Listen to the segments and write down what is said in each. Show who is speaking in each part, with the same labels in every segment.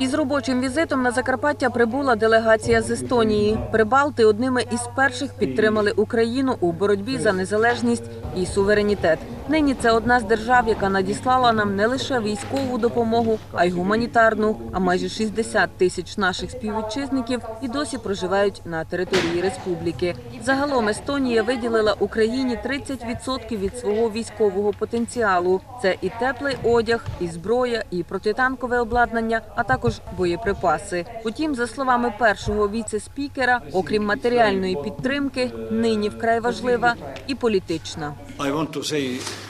Speaker 1: Із робочим візитом на Закарпаття прибула делегація з Естонії. Прибалти одними із перших підтримали Україну у боротьбі за незалежність і суверенітет. Нині це одна з держав, яка надіслала нам не лише військову допомогу, а й гуманітарну. А майже 60 тисяч наших співвітчизників і досі проживають на території республіки. Загалом Естонія виділила Україні 30% від свого військового потенціалу. Це і теплий одяг, і зброя, і протитанкове обладнання, а також боєприпаси. Утім, за словами першого віце-спікера, окрім матеріальної підтримки, нині вкрай важлива і політична.
Speaker 2: I want to say.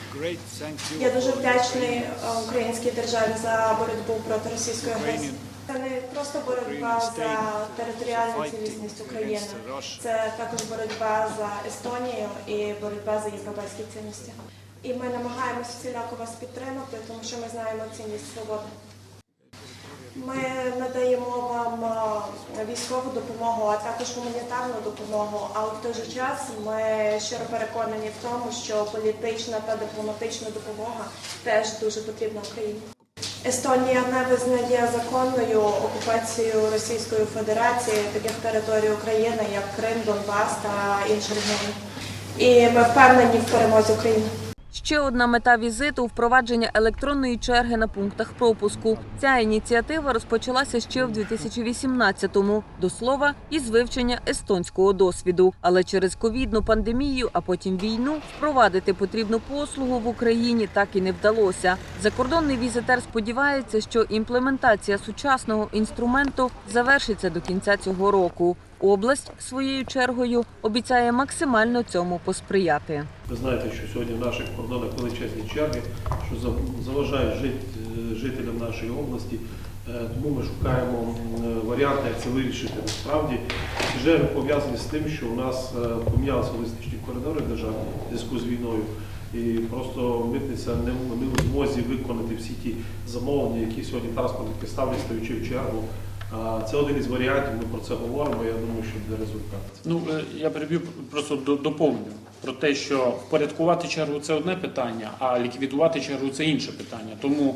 Speaker 3: Я дуже вдячний е, українській державі за боротьбу проти російської агресії. Це не просто боротьба за територіальну цілісність України. Це також боротьба за Естонію і боротьба за європейські цінності. І ми намагаємося всіляко вас підтримати, тому що ми знаємо цінність свободи. Ми надаємо вам е, військову допомогу, а також гуманітарну допомогу. Але в той же час ми щиро переконані в тому, що політична та дипломатична допомога теж дуже потрібна Україні. Естонія не визнає законною окупацію Російської Федерації таких територій України, як Крим, Донбас та інші регіони. І ми впевнені в перемозі України.
Speaker 1: Ще одна мета візиту впровадження електронної черги на пунктах пропуску. Ця ініціатива розпочалася ще в 2018-му, до слова, із вивчення естонського досвіду. Але через ковідну пандемію, а потім війну, впровадити потрібну послугу в Україні так і не вдалося. Закордонний візитер сподівається, що імплементація сучасного інструменту завершиться до кінця цього року. Область своєю чергою обіцяє максимально цьому посприяти.
Speaker 4: Ви знаєте, що сьогодні в наших кордонах величезні черги, що за- заважають жит- жителям нашої області. Е, Тому ми шукаємо варіанти, як це вирішити. Насправді черги пов'язані з тим, що у нас е, помінялися логістичні коридори держави в зв'язку з війною. І просто митниця не в змозі виконати всі ті замовлення, які сьогодні транспортники ставлять, стаючи в чергу. Це один із варіантів. Ми про це говоримо. Я думаю, що для результат.
Speaker 5: Ну, е, я переб'ю просто до- доповню про те, що впорядкувати чергу це одне питання, а ліквідувати чергу це інше питання. Тому,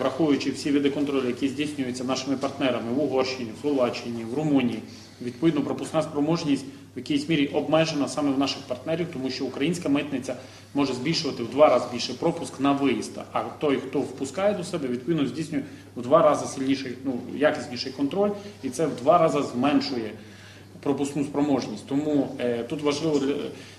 Speaker 5: враховуючи всі види контролю, які здійснюються нашими партнерами в Угорщині, в Словаччині, в Румунії, відповідно пропускна спроможність в якійсь мірі обмежена саме в наших партнерів, тому що українська митниця може збільшувати в два рази більше пропуск на виїзд. А той, хто впускає до себе, відповідно здійснює в два рази сильніший, ну якісніший контроль, і це в два рази зменшує пропускну спроможність. Тому е, тут важливо е,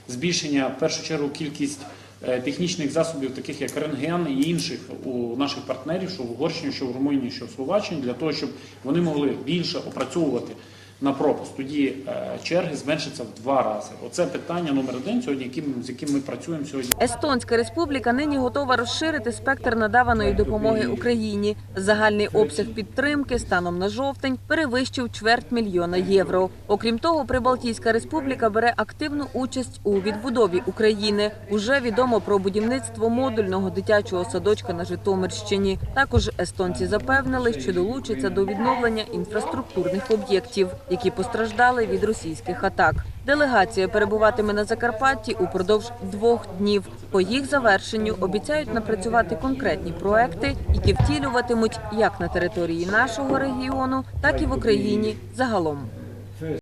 Speaker 5: збільшення в першу чергу кількість е, технічних засобів, таких як рентген і інших у наших партнерів, що в Угорщині, що в Румунії, що в Словаччині, для того, щоб вони могли більше опрацьовувати на пропуск. Тоді е, черги зменшаться в два рази. Оце питання номер один сьогодні, яким з яким ми працюємо сьогодні.
Speaker 1: Естонська республіка нині готова розширити спектр надаваної допомоги Україні. Загальний обсяг підтримки станом на жовтень перевищив чверть мільйона євро. Окрім того, Прибалтійська республіка бере активну участь у відбудові України. Уже відомо про будівництво модульного дитячого садочка на Житомирщині. Також естонці запевнили, що долучаться до відновлення інфраструктурних об'єктів, які постраждали від російських атак. Делегація перебуватиме на Закарпатті упродовж двох днів. По їх завершенню обіцяють напрацювати конкретні проекти, які втілюватимуть як на території нашого регіону, так і в Україні загалом.